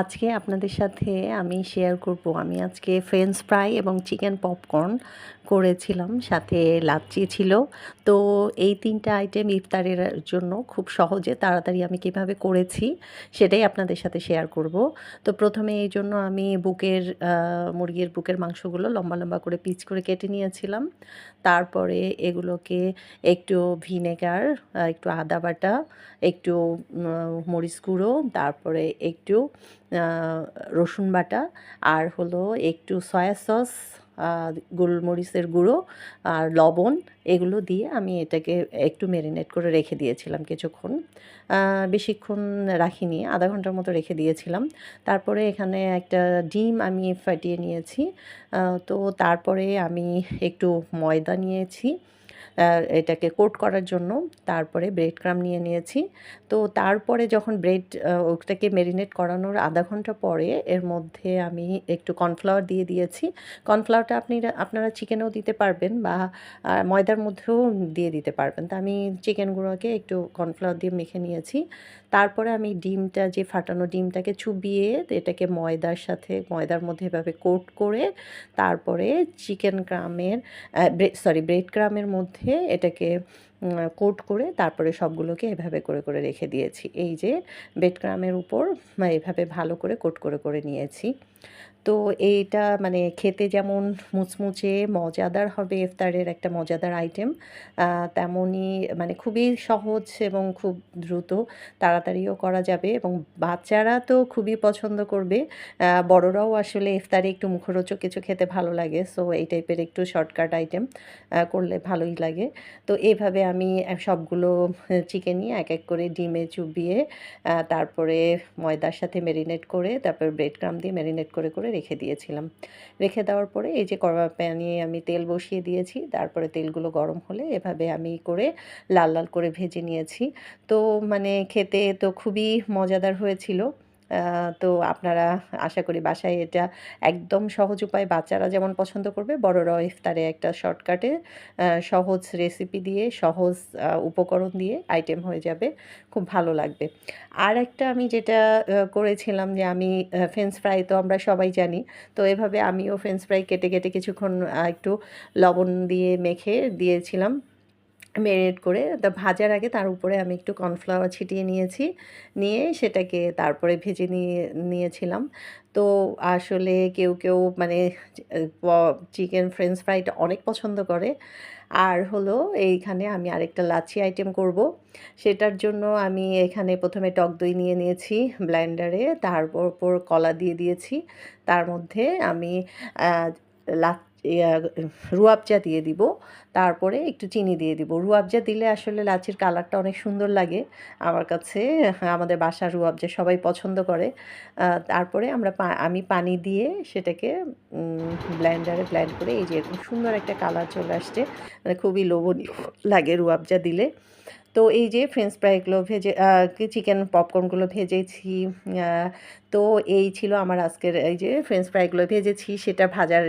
আজকে আপনাদের সাথে আমি শেয়ার করব। আমি আজকে ফ্রেঞ্চ ফ্রাই এবং চিকেন পপকর্ন করেছিলাম, সাথে লাচ্ছি ছিল। তো এই তিনটা আইটেম ইফতারের জন্য খুব সহজে তাড়াতাড়ি আমি কীভাবে করেছি সেটাই আপনাদের সাথে শেয়ার করব। তো প্রথমে এই জন্য আমি বুকের মুরগির বুকের মাংসগুলো লম্বা লম্বা করে পিচ করে কেটে নিয়েছিলাম। তারপরে এগুলোকে একটু ভিনেগার একটু আদা বাটা, একটু মরিচ গুঁড়ো, তারপরে একটু আহ, রসুন বাটা আর হলো একটু সয়া সস গোলমরিচের গুঁড়ো আর লবণ এগুলো দিয়ে আমি এটাকে একটু ম্যারিনেট করে রেখে দিয়েছিলাম কিছুক্ষণ। বেশিক্ষণ রাখিনি আধা ঘণ্টার মতো রেখে দিয়েছিলাম। তারপরে এখানে একটা ডিম আমি ফাটিয়ে নিয়েছি। তো তারপরে আমি একটু ময়দা নিয়েছি। এটাকে কোট করার জন্য তারপরে ব্রেড ক্রাম নিয়ে নিয়েছি। তো তারপরে যখন ব্রেড ওটাকে মেরিনেট করানোর আধা ঘণ্টা পরে এর মধ্যে আমি একটু কর্নফ্লাওয়ার দিয়ে দিয়েছি। কর্নফ্লাওয়ারটা আপনি, আপনারা চিকেনেও দিতে পারবেন বা ময়দার মধ্যেও দিয়ে দিতে পারবেন। তা আমি চিকেনগুলোকে একটু কর্নফ্লাওয়ার দিয়ে মেখে নিয়েছি। তারপরে আমি ডিমটা, যে ফাটানো ডিমটাকে চুবিয়ে এটাকে ময়দার সাথে, ময়দার মধ্যে এভাবে কোট করে তারপরে চিকেন ক্রামের সরি, ব্রেড ক্রামের মধ্যে এটাকে কোট করে তারপরে সবগুলোকে এভাবে করে করে রেখে দিয়েছি। এই যে বেডক্রামের উপর এভাবে ভালো করে কোট করে করে নিয়েছি। তো এইটা মানে খেতে যেমন মুচমুচে মজাদার হবে ইফতারের একটা মজাদার আইটেম তেমনই মানে খুবই সহজ এবং খুব দ্রুত তাড়াতাড়িও করা যাবে এবং বাচ্চারা তো খুবই পছন্দ করবে। বড়রাও আসলে ইফতারে একটু মুখরোচক কিছু খেতে ভালো লাগে সো এই টাইপের একটু শর্টকাট আইটেম করলে ভালোই লাগে। তো এইভাবে আমি সবগুলো চিকেনই এক এক করে ডিমে চুবিয়ে তারপরে ময়দার সাথে মেরিনেট করে, তারপর ব্রেড ক্রাম দিয়ে মেরিনেট করে করে রেখে দিয়েছিলাম। রেখে দেওয়ার পরে এই যে কড়া প্যানে আমি তেল বসিয়ে দিয়েছি, তারপরে তেলগুলো গরম হলে এভাবে আমি করে লাল লাল করে ভেজে নিয়েছি। তো মানে খেতে তো খুবই মজাদার হয়েছিল। তো আপনারা, আশা করি বাসায় এটা একদম সহজ উপায় বাচ্চারা যেমন পছন্দ করবে, বড়রাও ইফতারে একটা শর্টকাটে সহজ রেসিপি দিয়ে, সহজ উপকরণ দিয়ে আইটেম হয়ে যাবে, খুব ভালো লাগবে। আর একটা আমি যেটা করেছিলাম যে আমি ফ্রেঞ্চ ফ্রাই তো আমরা সবাই জানি, তো এভাবে আমিও ফ্রেঞ্চ ফ্রাই কেটে কেটে কিছুক্ষণ একটু লবণ দিয়ে মেখে দিয়েছিলাম। মেরিনেট করে তা ভাজার আগে তার উপরে আমি একটু কর্নফ্লাওয়ার ছিটিয়ে নিয়েছি। নিয়ে সেটাকে তারপরে ভেজে নিয়ে নিয়েছিলাম। তো আসলে কেউ কেউ মানে চিকেন ফ্রেঞ্চ ফ্রাইটা অনেক পছন্দ করে। আর হলো এইখানে আমি আরেকটা লাচ্ছি আইটেম করব। সেটার জন্য আমি এখানে প্রথমে টক দই নিয়ে নিয়েছি ব্লেন্ডারে তারপর কলা দিয়ে দিয়েছি। তার মধ্যে আমি আহ, লাচ ইয়া, রুয়াবজা দিয়ে দিব। তারপরে একটু চিনি দিয়ে দিব। রুয়াবজা দিলে আসলে লাচির কালারটা অনেক সুন্দর লাগে। আমার কাছে আমাদের বাসার রুয়াবজা সবাই পছন্দ করে। তারপরে আমরা আমি পানি দিয়ে সেটাকে ব্লেন্ডারে ব্লেন্ড করে এই যে সুন্দর একটা কালার চলে আসছে। মানে খুবই লোভনীয় লাগে রুয়াবজা দিলে। তো এই যে ফ্রেঞ্চ ফ্রাইগুলো ভেজে চিকেন পপকর্নগুলো ভেজেছি তো এই ছিল আমার আজকের এই যে ফ্রেঞ্চ ফ্রাইগুলো ভেজেছি, সেটা ভাজার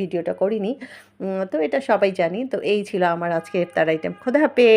ভিডিওটা করিনি। তো এটা সবাই জানি, তো এই ছিল আমার আজকে ইফতার আইটেম খোদা হাফেজ!